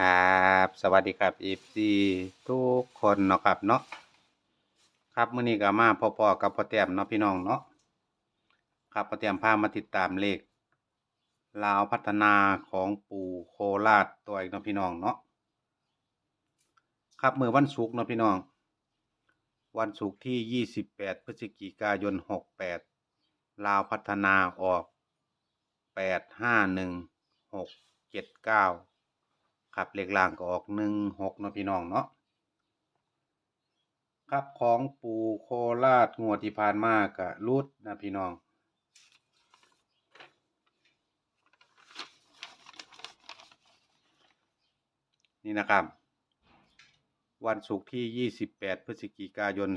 ครับสวัสดีครับ FC ทุกคนเนาะครับเนาะครับมื้อนี้ก็มาพอๆกับพ่อแต้มเนาะพี่น้องเนาะครับพ่อแต้มพามาติดตามเลขลาวพัฒนาของปู่โคราชตัวอีกเนาะพี่น้องเนาะครับมื้อวันศุกร์เนาะพี่น้อง วันศุกร์ที่ 28 พฤศจิกายน 68 ลาวพัฒนาออก 851 679 ครับเลขล่างก็ออก16เนาะพี่น้องเนาะครับของปูโคราชงวดที่ผ่านมาก็รุดนะพี่น้องนี่นะครับ วันศุกร์ที่ 28 พฤศจิกายน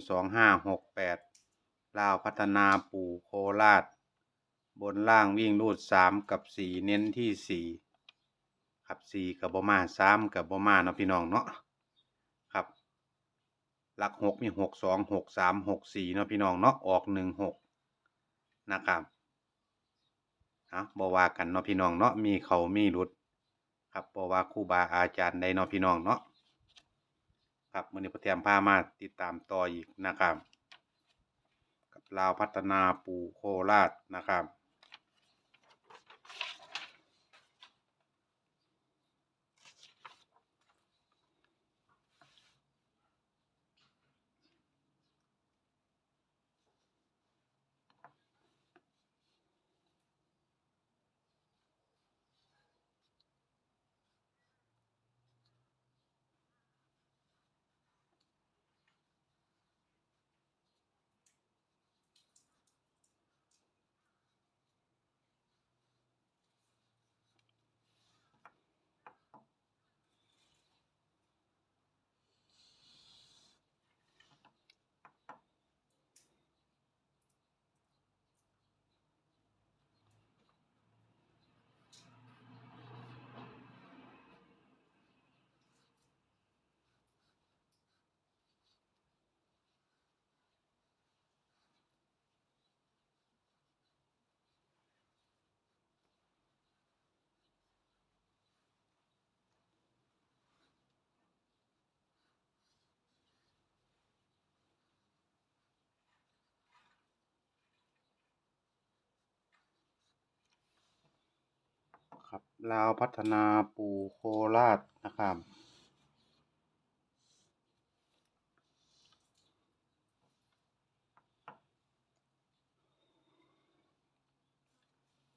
2568 ลาวพัฒนาปู่โคราช บนล่างวิ่งรูด 3 กับ 4 เน้นที่ 4 ครับ4กับบมา3กับบมาเนาะพี่น้องเนาะครับหลัก6มี6 2 6 3 6 4เนาะพี่น้องเนาะออก1 6นะครับเอาบว่ากันเนาะพี่น้องเนาะมีเขามีรุดครับบว่าครูบาอาจารย์ใดเนาะพี่น้องเนาะครับมือนี้พ่อแถมพามาติดตามต่ออีกนะครับ กับลาวพัฒนาปูโคราชนะครับ ครับ ลาวพัฒนาปู่โคราชนะครับ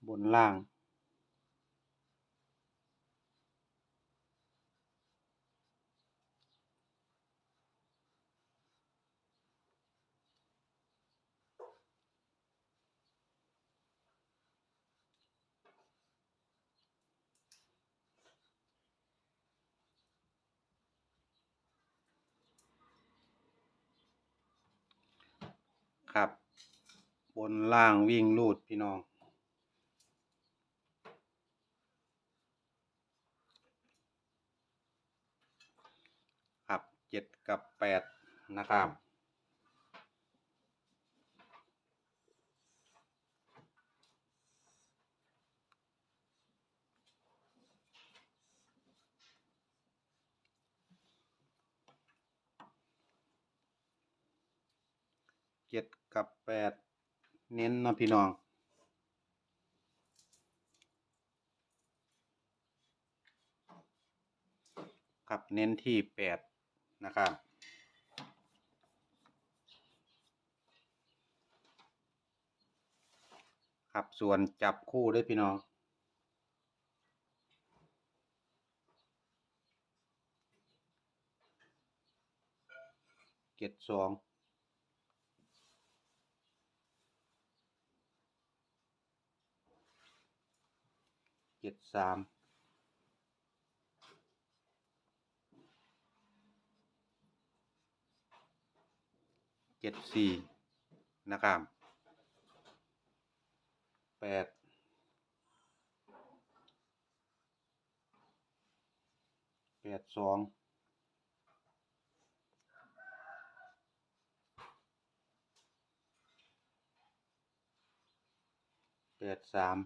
บนล่าง ครับ บนล่างวิ่งลูดพี่น้อง ครับเจ็ดกับแปดนะครับ เจ็ดกับแปดเน้นนะพี่น้อง ครับเน้นที่แปดนะครับครับส่วนจับคู่ด้วยพี่น้องเจ็ดสอง เจ็ดสามเจ็ดสี่นะครับแปดแปดสองแปดสาม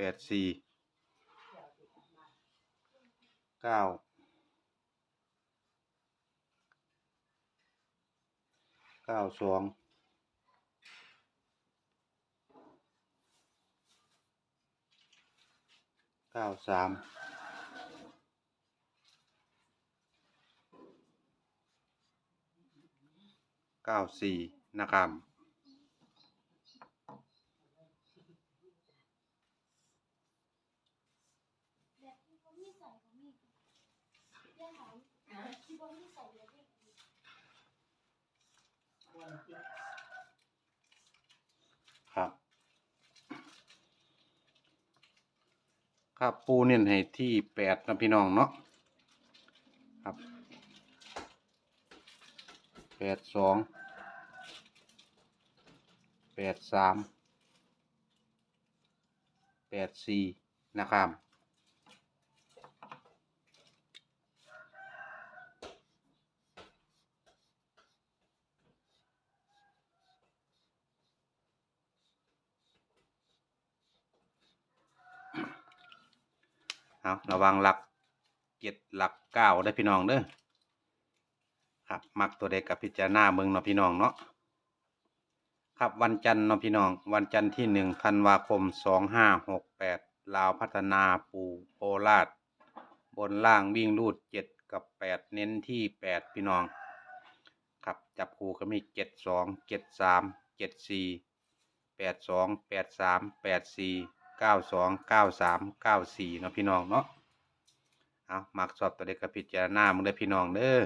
แปดสี่เก้าเก้าสองเก้าสามเก้าสี่นะครับ แบบที่เขาไม่ใส่ของมีเรื่องของที่เขาไม่ใส่เลยที่ ครับ ครับปูเน้นให้ที่แปดนะพี่น้องเนาะครับแปดสองแปดสามแปดสี่นะครับ เอาระวังหลักเจ็ดหลักเก้าได้พี่น้องเด้อครับมักตัวเด็กกับพิจารณาเมืองเนาะพี่น้องเนาะครับวันจันทร์เนาะพี่น้อง วันจันทร์ที่หนึ่งธันวาคมสองห้าหกแปดลาวพัฒนาปูโคราชบนล่างวิ่งรูดเจ็ดกับแปดเน้นที่แปดพี่น้อง ครับจับคู่ก็มีเจ็ดสองเจ็ดสามเจ็ดสี่แปดสองแปดสามแปดสี่ เก้าสองเก้าสามเก้าสี่เนาะพี่น้องเนาะเอามักสอบตัวเด็กกับพิจารณามึงได้พี่น้องเด้อ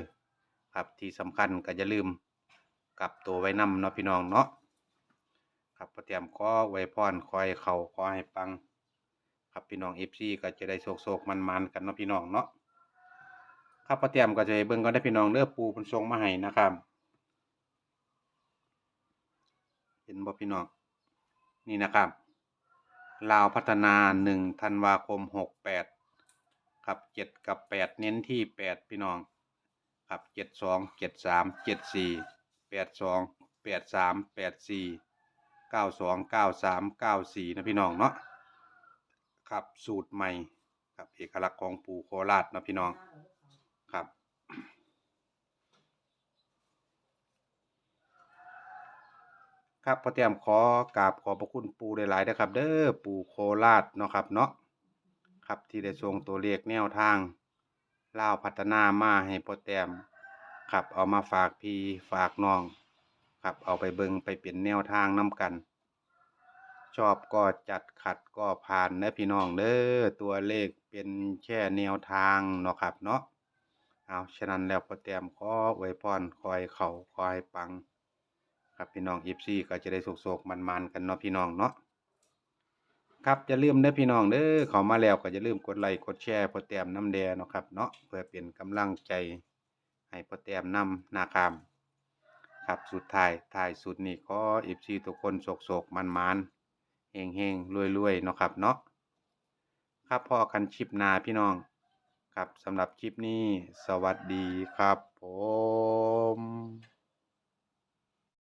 ครับที่สำคัญก็อย่าลืมกลับตัวไว้นำเนาะพี่น้องเนาะครับพอเตรียมขอไว้พรคอยเข่าขอให้ปัง ครับพี่น้องเอฟซีก็จะได้โศกๆมันๆกันเนาะพี่น้องเนาะครับพอเตรียมก็จะเบิ่งก็ได้พี่น้องเด้อปูเพิ่นส่งมาให้นะครับเห็นบ่พี่น้องนี่นะครับ ลาวพัฒนาหนึ่งธันวาคมหกแปดครับเจ็ดกับแปดเน้นที่แปดพี่น้องครับเจ็ดสองเจ็ดสามเจ็ดสี่แปดสองแปดสามแปดสี่เก้าสองเก้าสามเก้าสี่นะพี่น้องเนาะครับสูตรใหม่ครับเอกลักษณ์ของปูโคราชนะพี่น้องครับ ครับพอเตรียมขอกราบขอบพระคุณปูหลายๆนะครับ เด้อปูโคราชเนาะครับเนาะครับที่ได้ส่งตัวเลขแนวทางเล่าวพัฒนามาให้พอเตรียมครับเอามาฝากพี่ฝากน้องครับเอาไปเบิงไปเปลี่ยนแนวทางน้กัน ชอบก็จัดขัดก็ผ่านนะพี่น้องเด้อตัวเลขเป็นแค่แนวทางเนาะครับเนาะเอาฉะนั้นแล้วพอเตรียมขอไว้พรคอยเขาคอยปัง ครับพี่น้องอีฟซีก็จะได้โศกๆมันๆกันเนาะพี่น้องเนาะครับอย่าลืมเด้อพี่น้องเด้อเข้ามาแล้วก็อย่าลืมกดไลค์กดแชร์พอแต้มน้ำแดงเนาะครับเนาะเพื่อเป็นกำลังใจให้พอแต้มนำนาคามครับสุดท้ายท้ายสุดนี่ขออีฟซีทุกคนโศกๆมันๆเฮงๆรวยๆเนาะครับเนาะครับพ่อกันชิปนาพี่น้อง ครับสำหรับคลิปนี้สวัสดีครับผม